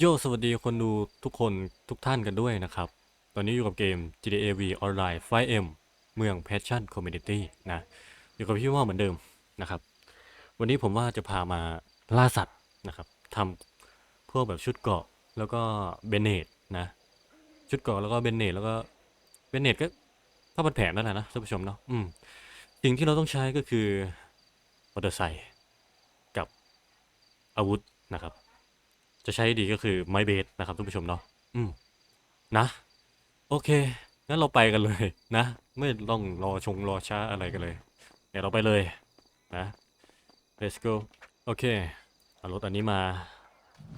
โยสวัสดีคนดูทุกคนทุกท่านกันด้วยนะครับ ตอนนี้อยู่กับเกม GTA V Online 5M เมือง Passion Community นะ อยู่กับพี่ว่าเหมือนเดิมนะครับ วันนี้ผมว่าจะพามาล่าสัตว์นะครับทำพวกแบบชุดเกราะแล้วก็เบนเนตนะ ชุดเกราะแล้วก็เบนเนตแล้วก็เบนเนตก็ผ้าพันแผลนั่นแหละนะท่านผู้ชมเนาะอืมสิ่งที่เราต้องใช้ก็คือมอเตอร์ไซค์กับอาวุธนะครับ จะใช้ดีก็คือไม้เบสนะครับท่านผู้ชมเนาะอืมนะ โอเคงั้นเราไปกันเลยนะ ไม่ต้องรอชงรอช้าอะไรกันเลย เดี๋ยวเราไปเลยนะ let's go โอเคเอารถอันนี้มา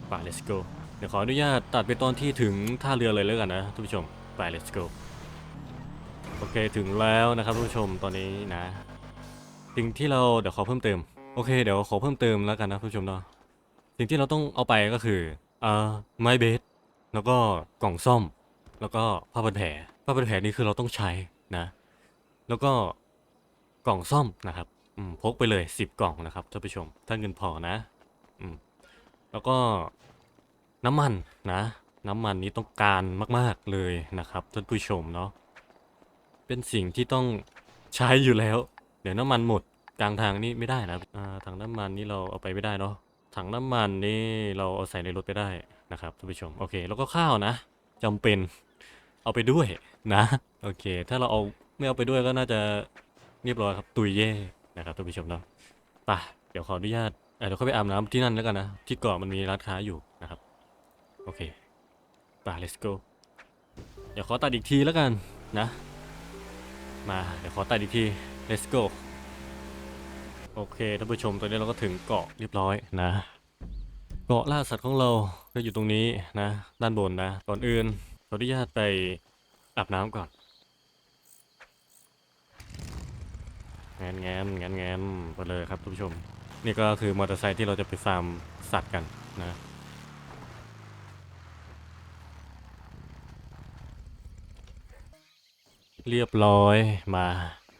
ไป let's go เดี๋ยวขออนุญาตตัดไปตอนที่ถึงท่าเรือเลยแล้วกันนะท่านผู้ชมไป let's go โอเคถึงแล้วนะครับท่านผู้ชมตอนนี้นะสิ่งที่เราเดี๋ยวขอเพิ่มเติมโอเคเดี๋ยวขอเพิ่มเติมแล้วกันนะท่านผู้ชมเนาะ สิ่งที่เราต้องเอาไปก็คืออ่อไม้เบสแล้วก็กล่องซ่อม แล้วก็ผ้าพันแผลผ้าพันแผลนี่คือเราต้องใช้นะ แล้วก็กล่องซ่อมนะครับอืมพกไปเลยสิบกล่องนะครับท่านผู้ชม ถ้าเงินพอนะอืมแล้วก็น้ำมันนะ น้ำมันนี้ต้องการมาก ๆเลยนะครับท่านผู้ชมเนาะเป็นสิ่งที่ต้องใช้อยู่แล้ว เดี๋ยวน้ำมันหมดกลางทางนี่ไม่ได้นะอ่างน้ำมันนี่เราเอาไปไม่ได้เนาะ ถังน้ำมันนี่เราเอาใส่ในรถไปได้นะครับท่านผู้ชมโอเค แล้วก็ข้าวนะจำเป็นเอาไปด้วยนะโอเค ถ้าเราเอาไม่เอาไปด้วยก็น่าจะเรียบร้อยครับตุยเย่นะครับท่านผู้ชมเนาะไปเดี๋ยวขออนุญาตเเดี๋ยวเข้าไปอาบน้ำที่นั่นแล้วกันนะที่เกาะมันมีร้านค้าอยู่นะครับโอเคไป let's go เดี๋ยวขอตัดอีกทีแล้วกันนะ มาเดี๋ยวขอตัดอีกที let's go โอเคท่านผู้ชมตอนนี้เราก็ถึงเกาะเรียบร้อยนะ เกาะล่าสัตว์ของเราก็อยู่ตรงนี้นะ ด้านบนนะก่อนอื่นขออนุญาตไปอาบน้ำก่อนงานงานงานงานไปเลยครับท่านผู้ชม นี่ก็คือมอเตอร์ไซค์ที่เราจะไปฟาร์มสัตว์กันนะเรียบร้อยมา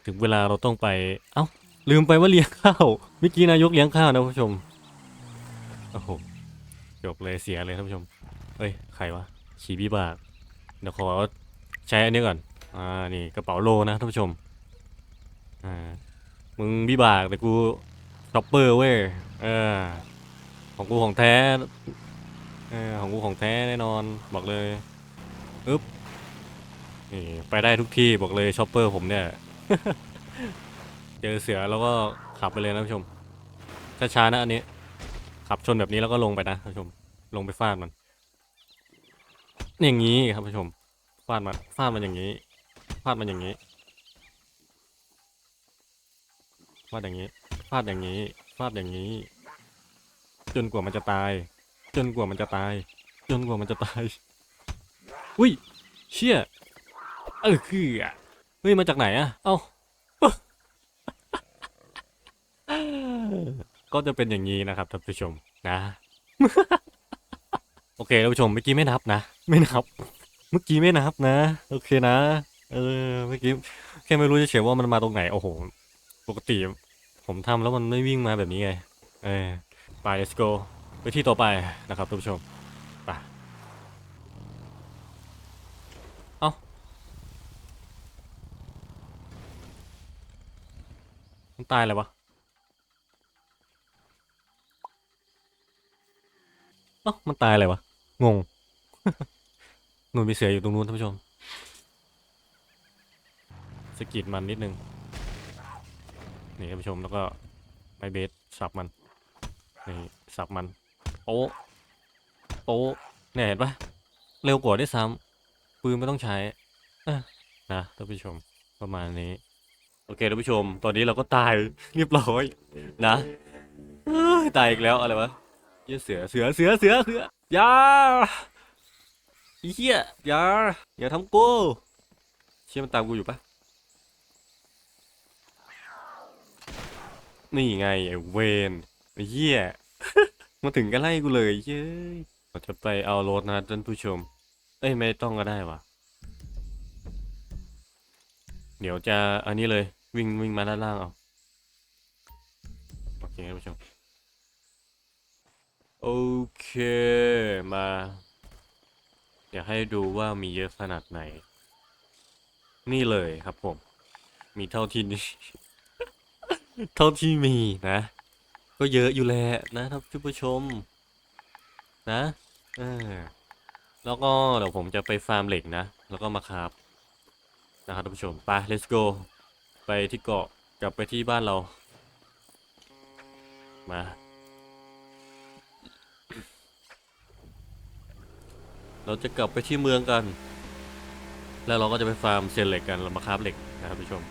ถึงเวลาเราต้องไป เอ้า ลืมไปว่าเลี้ยงข้าวเมื่อกี้นายกเลี้ยงข้าวนะผู้ชมโอ้โหจบเลยเสียเลยท่านผู้ชมเอ้ยใครวะขี่บิบากเดี๋ยวขอใช้อันนี้ก่อนอ่านี่กระเป๋าโลนะท่านผู้ชมอ่ามึงบิบากแต่กูช็อปเปอร์เว้ยเออของกูของแท้เออของกูของแท้แน่นอนบอกเลยอึ๊บนี่ไปได้ทุกที่บอกเลยช็อปเปอร์ผมเนี่ย เจอเสือแล้วก็ขับไปเลยนะผู้ชมช้าๆนะอันนี้ ขับชนแบบนี้แล้วก็ลงไปนะท่านผู้ชม ลงไปฟาดมันอย่างนี้ครับผู้ชมฟาดมันฟาดมันอย่างนี้ฟาดมันอย่างนี้ฟาดอย่างนี้ฟาดอย่างนี้ฟาดอย่างนี้ จนกว่ามันจะตาย จนกว่ามันจะตาย จนกว่ามันจะตายอุ้ยเชี่ยเออคืออะเฮ้ยมาจากไหนอะเอ้า ก็จะเป็นอย่างนี้นะครับท่านผู้ชมนะ โอเคท่านผู้ชมเมื่อกี้ไม่นับนะ ไม่นับ เมื่อกี้ไม่นับนะ โอเคนะ เออเมื่อกี้แค่ไม่รู้เฉยๆว่ามันมาตรงไหนโอ้โห ปกติ ผมทำแล้วมันไม่วิ่งมาแบบนี้ไงเออไป let's go ไปที่ต่อไปนะครับท่านผู้ชมไปมันตายเลยวะ อ้ามันตายเลยวะ งงนู่นมีเสืออยู่ตรงนู้นท่านผู้ชม สกิดมันนิดนึง นี่ท่านผู้ชมแล้วก็ไม้เบสสับมัน นี่สับมัน โป๊ะโป๊ะเนี่ยเห็นปะเร็วกว่าได้วยซ้ำปืนไม่ต้องใช้นะท่านผู้ชมประมาณนี้ โอเคท่านผู้ชม ตอนนี้เราก็ตายเรียบร้อยนะตายอีกแล้วอะไรวะ เหี้ยเสือเสือเสือเสือเสืออย่าไอ้เหี้ยอย่าอย่าทำกูเชี่ยมันตามกูอยู่ปะนี่ไงไอ้เวนไอ้เหี้ยมาถึงก็ไล่กูเลยเย้ยเราจะไปเอารถนะท่านผู้ชม เอ้ยไม่ต้องก็ได้วะเดี๋ยวจะอันนี้เลยวิ่งวิ่งมาด้านล่างเอาโอเคท่านผู้ชม โอเคมาเดี๋ยวให้ดูว่ามีเยอะขนาดไหน นี่เลยครับผม มีเท่าที่นี่เท่าที่มีนะ ก็เยอะอยู่แหละนะครับท่านผู้ชม นะเออแล้วก็เดี๋ยวผมจะไปฟาร์มเหล็กนะ แล้วก็มาคราบนะครับท่านผู้ชมไป let's go ไปที่เกาะกลับไปที่บ้านเรา มา เราจะกลับไปที่เมืองกัน แล้วเราก็จะไปฟาร์มเซนเหล็กกันเรามาคราบเหล็กนะครับผู้ชม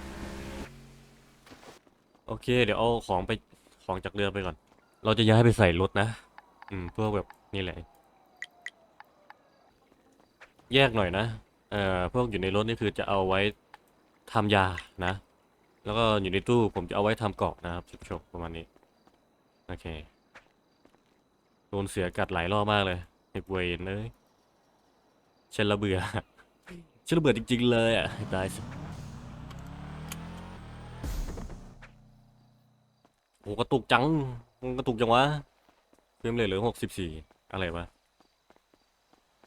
โอเค เดี๋ยวเอาของไปของจากเรือไปก่อน เราจะย้ายไปใส่รถนะ อืมพวกแบบนี่แหละ แยกหน่อยนะ เอ่อพวกอยู่ในรถนี่คือจะเอาไว้ทำยานะ แล้วก็อยู่ในตู้ผมจะเอาไว้ทำเกาะนะครับท่านผู้ชมประมาณนี้ โอเคโดนเสือกัดหลายรอบมากเลยเห็บเวนเลย ฉันระเบื่อ ฉันระเบื่อจริง ๆ เลยอะตายสิโอ้กระตุกจังกระตุกจังวะเพิ่มเลยเหลือหกสิบสี่อะไรวะ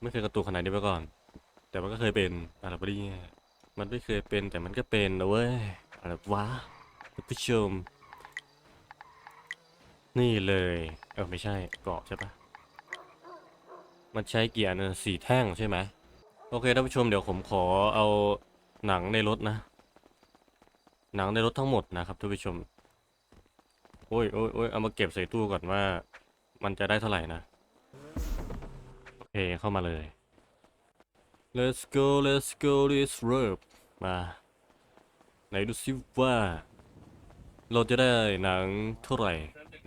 ไม่เคยกระตุกขนาดนี้มาก่อน แต่มันก็เคยเป็นอะไรปะเนี่ยมันไม่เคยเป็นแต่มันก็เป็นนะเว้ยอะไรวะท่านผู้ชม นี่เลย เออไม่ใช่เกาะใช่ปะ มันใช้เกียร์นะสี่แท่งใช่ไหมโอเคท่านผู้ชมเดี๋ยวผมขอเอาหนังในรถนะ หนังในรถทั้งหมดนะครับท่านผู้ชม โอ้ยโอ้ยโอ้ยเอามาเก็บใส่ตู้ก่อนว่า มันจะได้เท่าไหร่นะ โอเคเข้ามาเลย let's go let's go this road มา ไหนดูซิว่า เราจะได้หนังเท่าไหร่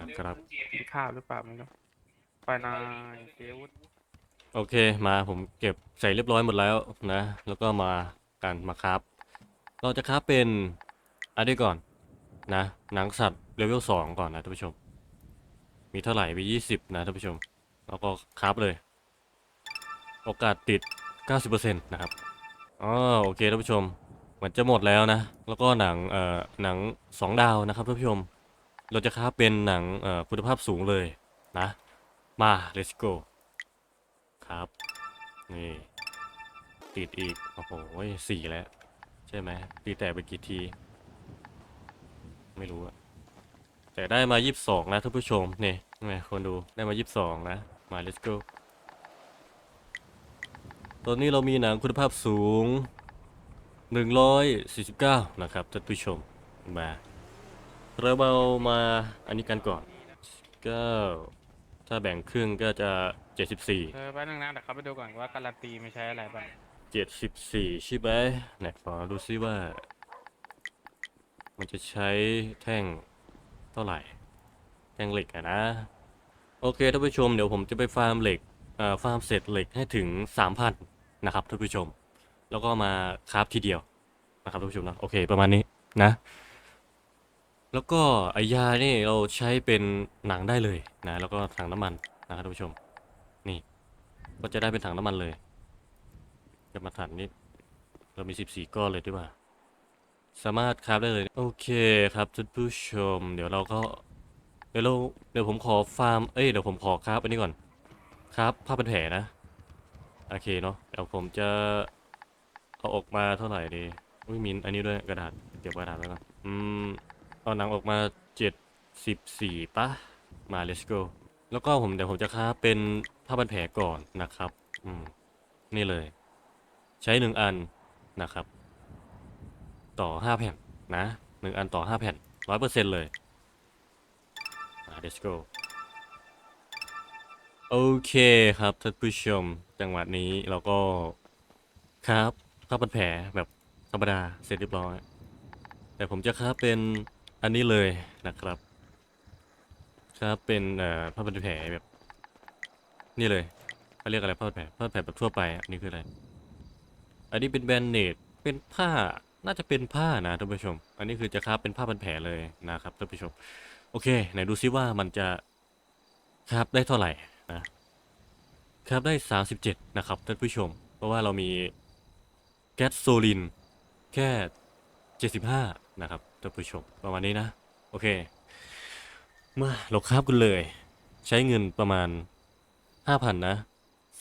นะครับมีข้าวหรือเปล่าไม่รู้ไปนายเซวุฒ โอเคมาผมเก็บใส่เรียบร้อยหมดแล้วนะ แล้วก็มากันมาครับ เราจะครับเป็นอันนี้ก่อนนะหนังสัตว์เลเวลสองก่อนนะท่านผู้ชม มีเท่าไหร่มียี่สิบนะท่านผู้ชม แล้วก็ครับเลย โอกาสติด 90%นะครับอ๋อโอเคท่านผู้ชมเหมือนจะหมดแล้วนะ แล้วก็หนังเอ่อหนังสองดาวนะครับท่านผู้ชม เราจะครับเป็นหนังเอ่อคุณภาพสูงเลยนะ มา let's go ครับ นี่ ติดอีก โอ้โหสี่แล้ว ใช่ไหมตีแตกไปกี่ที ไม่รู้อะแต่ได้มายี่สิบสองนะท่านผู้ชม นี่ไงคนดูได้มายี่สิบสองนะ มา let's go ตอนนี้เรามีหนังคุณภาพสูง 149 นะครับท่านผู้ชมมาเราเอามาอันนี้กันก่อนก็ ถ้าแบ่งครึ่งก็จะ74เออแป๊บนึงนะเดี๋ยวเขาไปดูก่อนว่าการันตีไม่ใช้อะไรบ้าง74ใช่ไหมไหนขอดูซิว่า มันจะใช้แท่งเท่าไหร่ แท่งเหล็กอะนะ โอเคท่านผู้ชมเดี๋ยวผมจะไปฟาร์มเหล็กอ่าฟาร์มเสร็จเหล็กให้ถึง3,000นะครับท่านผู้ชม แล้วก็มาคราฟทีเดียวนะครับท่านผู้ชมนะโอเคประมาณนี้นะ แล้วก็ไอยานี่เราใช้เป็นหนังได้เลยนะแล้วก็ถังน้ำมันนะครับท่านผู้ชม นี่ ก็จะได้เป็นถังน้ำมันเลยจะมาถันนี้เรามี 14 ก้อนเลยดีกว่า สามารถคราฟได้เลย โอเคครับท่านผู้ชม เดี๋ยวเราก็เดี๋ยวเราเดี๋ยวผมขอฟาร์มเอ้ยเดี๋ยวผมขอคราฟอันนี้ก่อนครับผ้าเป็นแผลนะ โอเคเนาะเดี๋ยวผมจะเอาออกมาเท่าไหร่ดีอุ้ยมีอันนี้ด้วยกระดาษเก็บกระดาษไว้วก่อนอืม เอาหนังออกมา74ปะมา let's go แล้วก็ผมเดี๋ยวผมจะคราเป็นผ้าพันแผลก่อนนะครับ อืม นี่เลย ใช้หนึ่งอันนะครับ ต่อห้าแผ่นนะหนึ่งอันต่อห้าแผ่นร้อยเปอร์เซ็นต์เลยมา let's go โอเคครับท่านผู้ชมจังหวะนี้เราก็ครับผ้าพันแผลแบบธรรมดาเสร็จเรียบร้อย แต่ผมจะครับเป็น อันนี้เลยนะครับ ครับเป็นผ้าพันแผลแบบ นี่เลยเขาเรียกอะไรผ้าพันแผลผ้าพันแผลแบบทั่วไปอันนี้คืออะไร อันนี้เป็นแบนเนตเป็นผ้าน่าจะเป็นผ้านะท่านผู้ชม อันนี้คือจะคราบเป็นผ้าพันแผลเลยนะครับท่านผู้ชม โอเคไหนดูซิว่ามันจะคราบได้เท่าไหร่นะคราบได้ 37 นะครับท่านผู้ชม เพราะว่าเรามีแก๊สโซลินแค่ 75 นะครับท่านผู้ชมประมาณนี้นะ โอเคมาเราคาบกันเลย ใช้เงินประมาณห้าพันนะ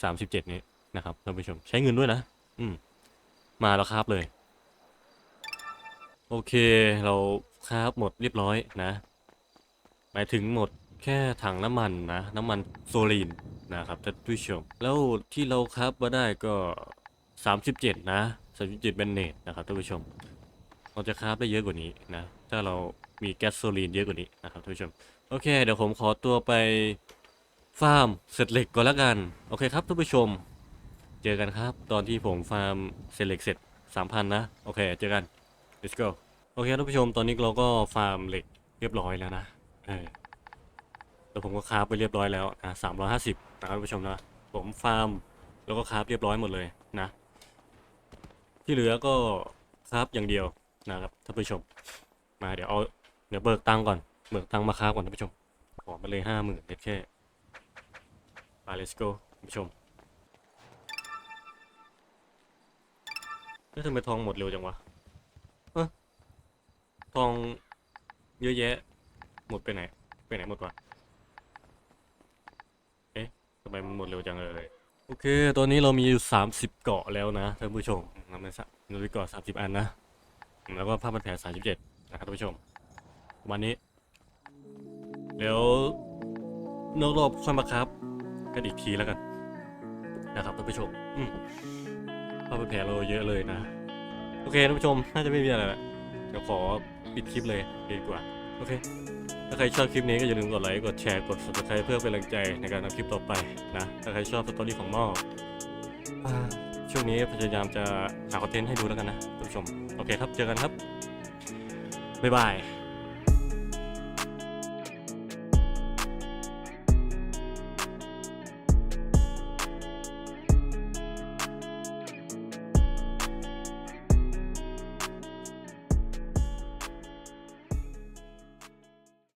สามสิบเจ็ดนี้นะครับท่านผู้ชมใช้เงินด้วยนะ อืม มาแล้วครับเลย โอเค เราคาบหมดเรียบร้อยนะ หมายถึงหมดแค่ถังน้ำมันนะ น้ำมันโซลีนนะครับท่านผู้ชม แล้วที่เราคาบมาได้ก็37นะ37เบนเนตนะครับท่านผู้ชม เราจะคราบได้เยอะกว่านี้นะ ถ้าเรามีแก๊สโซลีนเยอะกว่านี้นะครับท่านผู้ชม โอเค เดี๋ยวผมขอตัวไปฟาร์มเสร็จเหล็กก่อนละกัน โอเคครับท่านผู้ชม เจอกันครับ ตอนที่ผมฟาร์มเสร็จเหล็กเสร็จ3,000นะ โอเค เจอกัน let's go โอเคท่านผู้ชม ตอนนี้เราก็ฟาร์มเหล็กเรียบร้อยแล้วนะเออแล้วผมก็คราฟไปเรียบร้อยแล้วนะสามร้อยห้าสิบนะครับท่านผู้ชมนะ ผมฟาร์มแล้วก็คราฟเรียบร้อยหมดเลยนะ ที่เหลือก็คราฟอย่างเดียว นะครับท่านผู้ชม มาเดี๋ยวเอาเดี๋ยวเบิกตังก่อน เบิกตังมาคราก่อนท่านผู้ชม ขอมาเลยห้าหมื่นเด็ดแค่ไป let's go ท่านผู้ชมเอ๊ะทำไมทองหมดเร็วจังวะเออทองเยอะแยะ หมดไปไหน ไปไหนหมดวะ เอ๊ะทำไมมันหมดเร็วจังเลย โอเค ตอนนี้เรามีอยู่ 30 เกาะแล้วนะท่านผู้ชมเราไม่สักเรามีเกาะ30 อันนะ แล้วก็ผ้าพันแผล37นะครับท่านผู้ชมประมาณนี้ เดี๋ยวนอกรอบค่อยมาครับกันอีกทีแล้วกัน นะครับท่านผู้ชมอืมผ้าพันแผลเราเยอะเลยนะ โอเคท่านผู้ชมน่าจะไม่มีอะไรละเดี๋ยวขอปิดคลิปเลยดีกว่า โอเค ถ้าใครชอบคลิปนี้ก็อย่าลืมกดไลค์ กดแชร์ กด subscribe เพื่อเป็นกำลังใจในการทำคลิปต่อไปนะ ถ้าใครชอบสตอรี่ของหม้ออ่า ช่วงนี้พยายามจะหาคอนเทนต์ให้ดูแล้วกันนะท่านผู้ชม โอเคครับ เจอกันครับ บ๊ายบาย